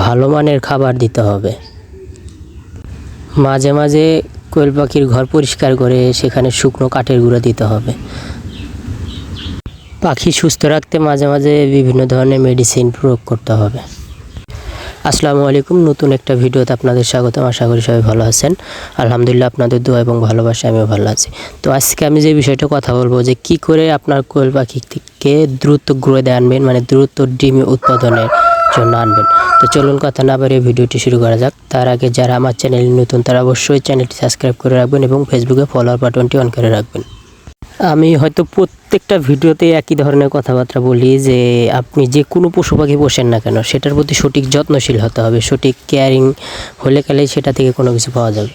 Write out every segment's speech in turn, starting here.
ভালো মানের খাবার দিতে হবে। মাঝে মাঝে কোয়েল পাখির ঘর পরিষ্কার করে সেখানে শুকনো কাঠের গুঁড়ো দিতে হবে। পাখি সুস্থ রাখতে মাঝে মাঝে বিভিন্ন ধরনের মেডিসিন প্রয়োগ করতে হবে। আসসালামু আলাইকুম, নতুন একটা ভিডিওতে আপনাদের স্বাগতম। আশা করি সবাই ভালো আছেন। আলহামদুলিল্লাহ, আপনাদের দোয়া এবং ভালোবাসা আমিও ভালো আছি। তো আজকে আমি যে বিষয়টা কথা বলব যে কি করে আপনার কোয়েল পাখি থেকে দ্রুত গ্রোথে আনবেন মানে দ্রুত ডিম উৎপাদনের জন্য আনবেন। তো চলুন কথা না বাড়িয়ে ভিডিওটি শুরু করা যাক। তার আগে যারা আমার চ্যানেল নতুন, তারা অবশ্যই চ্যানেলটি সাবস্ক্রাইব করে রাখবেন এবং ফেসবুকে ফলোয়ার বাটনটি অন করে রাখবেন। আমি হয়তো প্রত্যেকটা ভিডিওতে একই ধরনের কথাবার্তা বলি যে, আপনি যে কোনো পশু পাখি পোষেন না কেন, সেটার প্রতি সঠিক যত্নশীল হতে হবে, সঠিক কেয়ারিং হলে গেলে সেটা থেকে কোনো কিছু পাওয়া যাবে।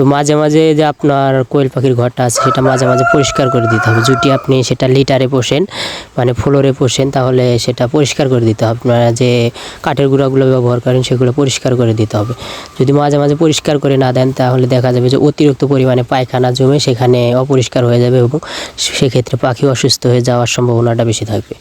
তো মাঝে মাঝে যে আপনার কোয়েল পাখির ঘরটা আছে, সেটা মাঝে মাঝে পরিষ্কার করে দিতে হবে। যদি আপনি সেটা লিটারে পোষেন মানে ফ্লোরে পোষেন, তাহলে সেটা পরিষ্কার করে দিতে হবে। আপনারা যে কাঠের গুঁড়াগুলো ব্যবহার করেন, সেগুলো পরিষ্কার করে দিতে হবে। যদি মাঝে মাঝে পরিষ্কার করে না দেন, তাহলে দেখা যাবে যে অতিরিক্ত পরিমাণে পায়খানা জমে সেখানে অপরিষ্কার হয়ে যাবে এবং সেক্ষেত্রে পাখি অসুস্থ হয়ে যাওয়ার সম্ভাবনাটা বেশি থাকবে।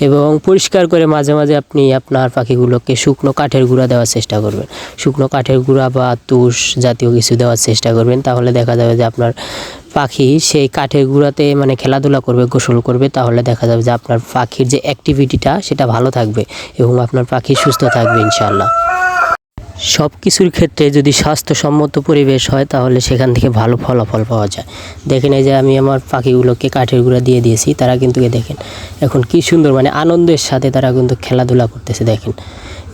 এবং পরিষ্কার করে মাঝে মাঝে আপনি আপনার পাখিগুলোকে শুকনো কাঠের গুঁড়া দেওয়ার চেষ্টা করবেন। শুকনো কাঠের গুঁড়া বা তুষ জাতীয় কিছু দেওয়ার চেষ্টা করবেন, তাহলে দেখা যাবে যে আপনার পাখি সেই কাঠের গুঁড়াতে মানে খেলাধুলা করবে, গোসল করবে, তাহলে দেখা যাবে যে আপনার পাখির যে অ্যাক্টিভিটিটা সেটা ভালো থাকবে এবং আপনার পাখি সুস্থ থাকবে ইনশাল্লাহ সব কিছুর ক্ষেত্রে যদি স্বাস্থ্যসম্মত পরিবেশ হয়, তাহলে সেখান থেকে ভালো ফলাফল পাওয়া যায়। দেখেন এই যে আমি আমার পাখিগুলোকে কাঠের গুঁড়া দিয়ে দিয়েছি, তারা কিন্তু দেখেন, এখন কি সুন্দর মানে আনন্দের সাথে তারা কিন্তু খেলাধুলা করতেছে, দেখেন।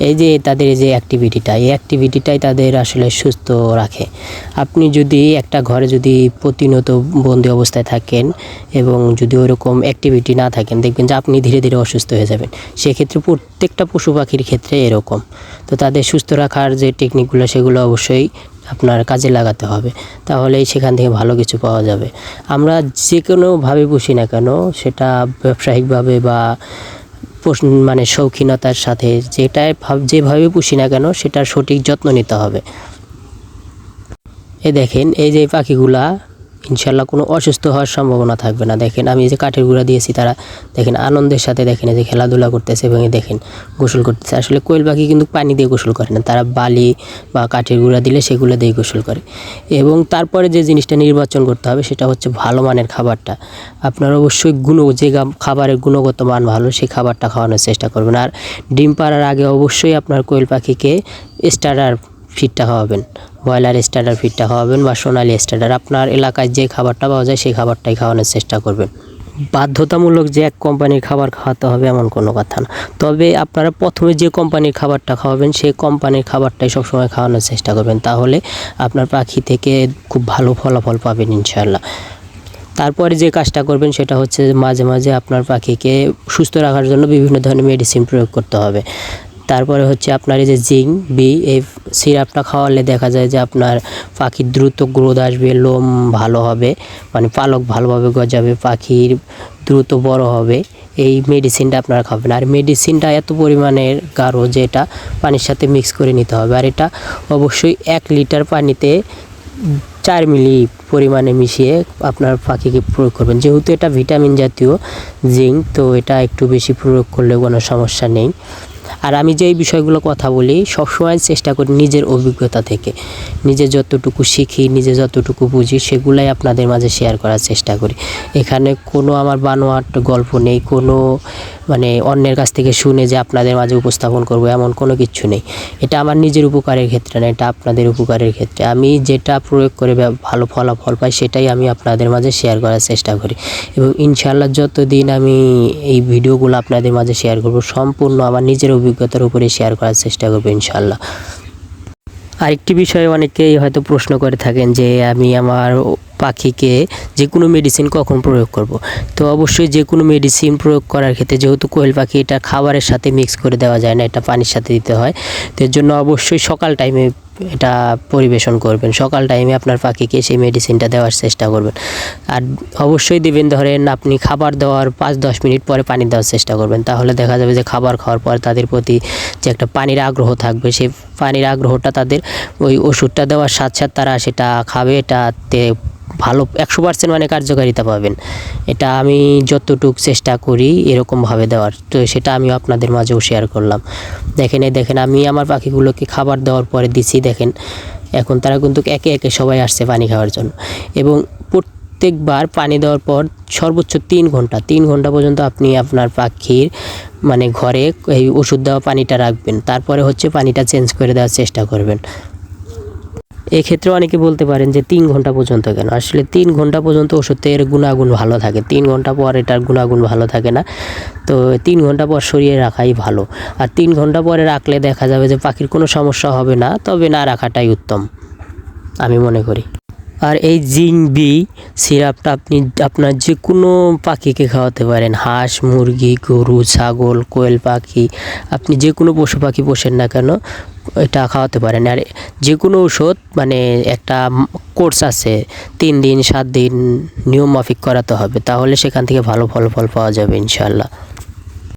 এই যে তাদের যে অ্যাক্টিভিটিটা এই অ্যাক্টিভিটিটাই তাদের আসলে সুস্থ রাখে। আপনি যদি একটা ঘরে যদি প্রতিনিয়ত বন্দি অবস্থায় থাকেন এবং যদি ওরকম অ্যাক্টিভিটি না থাকেন, দেখবেন যে আপনি ধীরে ধীরে অসুস্থ হয়ে যাবেন। সেক্ষেত্রে প্রত্যেকটা পশু পাখির ক্ষেত্রে এরকম। তো তাদের সুস্থ রাখার যে টেকনিকগুলো সেগুলো অবশ্যই আপনার কাজে লাগাতে হবে। তাহলেই সেখান থেকে ভালো কিছু পাওয়া যাবে। আমরা যে কোনোভাবে পুষি না কেন, সেটা ব্যবসায়িকভাবে বা মানে শৌখিনতার সাথে যেটাই ভাব, যেভাবে পুষি না কেন, সেটার সঠিক যত্ন নিতে হবে। এ দেখেন, এই যে পাখিগুলা ইনশাল্লাহ কোনো অসুস্থ হওয়ার সম্ভাবনা থাকবে না। দেখেন, আমি যে কাঠের গুঁড়া দিয়েছি তারা, দেখেন, আনন্দের সাথে দেখেন যে খেলাধুলা করতেছে এবং দেখেন, গোসল করতেছে। আসলে কোয়েল পাখি কিন্তু পানি দিয়ে গোসল করে না, তারা বালি বা কাঠের গুঁড়া দিলে সেগুলো দিয়ে গোসল করে। এবং তারপরে যে জিনিসটা নির্বাচন করতে হবে সেটা হচ্ছে ভালো মানের খাবারটা। আপনার অবশ্যই গুণ, যে খাবারের গুণগত মান ভালো, সেই খাবারটা খাওয়ানোর চেষ্টা করবেন। আর ডিম পাড়ার আগে অবশ্যই আপনার কোয়েল পাখিকে স্টার্টার ফিডটা খাওয়াবেন। ব্রয়লার স্টার্টার ফিডটা খাওয়াবেন বা সোনালি স্টার্টার আপনার এলাকায় যে খাবারটা পাওয়া যায়, সেই খাবারটাই খাওয়ানোর চেষ্টা করবেন। বাধ্যতামূলক যে এক কোম্পানির খাবার খাওয়াতে হবে এমন কোনো কথা না। তবে আপনারা প্রথমে যে কোম্পানির খাবারটা খাওয়াবেন, সেই কোম্পানির খাবারটাই সবসময় খাওয়ানোর চেষ্টা করবেন। তাহলে আপনার পাখি থেকে খুব ভালো ফলাফল পাবেন ইনশাল্লাহ তারপরে যে কাজটা করবেন, সেটা হচ্ছে মাঝে মাঝে আপনার পাখিকে সুস্থ রাখার জন্য বিভিন্ন ধরনের মেডিসিন প্রয়োগ করতে হবে। তারপরে হচ্ছে আপনার এই যে জিঙ্ক, বি, এই সিরাপটা খাওয়ালে দেখা যায় যে আপনার পাখির দ্রুত গ্রোথ আসবে, লোম ভালো হবে মানে পালক ভালোভাবে গজাবে, পাখির দ্রুত বড় হবে। এই মেডিসিনটা আপনারা খাবেন। আর মেডিসিনটা এত পরিমাণের গাঢ় যে এটা পানির সাথে মিক্স করে নিতে হবে। আর এটা অবশ্যই এক লিটার পানিতে চার মিলি পরিমাণে মিশিয়ে আপনার পাখিকে প্রয়োগ করবেন। যেহেতু এটা ভিটামিন জাতীয় জিঙ্ক, তো এটা একটু বেশি প্রয়োগ করলে কোনো সমস্যা নেই। আর আমি যেই বিষয়গুলো কথা বলি, সবসময় চেষ্টা করি নিজের অভিজ্ঞতা থেকে। নিজে যতটুকু শিখি, নিজে যতটুকু বুঝি, সেগুলাই আপনাদের মাঝে শেয়ার করার চেষ্টা করি। এখানে কোনো আমার বানোয়াট গল্প নেই, কোনো মানে অন্যের কাছ থেকে শুনে যে আপনাদের মাঝে উপস্থাপন করব, এমন কোনো কিছু নেই। এটা আমার নিজের উপকারের ক্ষেত্রে না, এটা আপনাদের উপকারের ক্ষেত্রে। আমি যেটা প্রয়োগ করে ভালো ফলাফল পাই, সেটাই আমি আপনাদের মাঝে শেয়ার করার চেষ্টা করি। এবং ইনশাআল্লাহ যতদিন আমি এই ভিডিওগুলো আপনাদের মাঝে শেয়ার করব, সম্পূর্ণ আমার নিজের অভিজ্ঞতার উপরে শেয়ার করার চেষ্টা করব ইনশাআল্লাহ। আরেকটি বিষয়ে অনেকেই হয়তো প্রশ্ন করে থাকেন যে, আমি আমার পাখিকে যে কোনো মেডিসিন কখন প্রয়োগ করব। তো অবশ্যই যে কোনো মেডিসিন প্রয়োগ করার ক্ষেত্রে যেহেতু কোয়েল পাখি এটা খাবারের সাথে মিক্স করে দেওয়া যায় না, এটা পানির সাথে দিতে হয়। তো এর জন্য অবশ্যই সকাল টাইমে এটা পরিবেশন করবেন। সকাল টাইমে আপনার পাখিকে সেই মেডিসিনটা দেওয়ার চেষ্টা করবেন। আর অবশ্যই দেবেন ধরেন আপনি খাবার দেওয়ার পাঁচ দশ মিনিট পরে পানি দেওয়ার চেষ্টা করবেন। তাহলে দেখা যাবে যে খাবার খাওয়ার পর তাদের প্রতি যে একটা পানির আগ্রহ থাকবে, সেই পানির আগ্রহটা তাদের ওই ওষুধটা দেওয়ার সাথে সাথে তারা সেটা খাবে, এটাতে ভালো একশো পার্সেন্ট মানে কার্যকারিতা পাবেন। এটা আমি যতটুক চেষ্টা করি এরকমভাবে দেওয়ার। তো সেটা আমি আপনাদের মাঝেও শেয়ার করলাম। দেখেন, এই দেখেন, আমি আমার পাখিগুলোকে খাবার দেওয়ার পরে দিছি, দেখেন। এখন তারা কিন্তু একে একে সবাই আসছে পানি খাওয়ার জন্য। এবং প্রত্যেকবার পানি দেওয়ার পর সর্বোচ্চ তিন ঘণ্টা তিন ঘণ্টা পর্যন্ত আপনি আপনার পাখির মানে ঘরে এই ওষুধ দেওয়া পানিটা রাখবেন। তারপরে হচ্ছে পানিটা চেঞ্জ করে দেওয়ার চেষ্টা করবেন। এক্ষেত্রে অনেকে বলতে পারেন যে তিন ঘণ্টা পর্যন্ত কেন? আসলে তিন ঘণ্টা পর্যন্ত ওষুধের গুণাগুণ ভালো থাকে। তিন ঘণ্টা পর এটার গুণাগুণ ভালো থাকে না। তো তিন ঘণ্টা পর সরিয়ে রাখাই ভালো। আর তিন ঘণ্টা পরে রাখলে দেখা যাবে যে পাখির কোনো সমস্যা হবে না, তবে না রাখাটাই উত্তম, আমি মনে করি। আর এই জিং বি সিরাপটা আপনি, আপনার যে কোনো পাখিকে খাওয়াতে পারেন। হাঁস, মুরগি, গরু, ছাগল, কোয়েল পাখি, আপনি যে কোনো পশু পাখি পোষেন না কেন এটা খাওয়াতে পারেন। আর যে কোনো ওষুধ মানে একটা কোর্স আছে, তিন দিন, সাত দিন নিয়ম মাফিক করাতে হবে, তাহলে সেখান থেকে ভালো ফল ফল পাওয়া যাবে ইনশাল্লাহ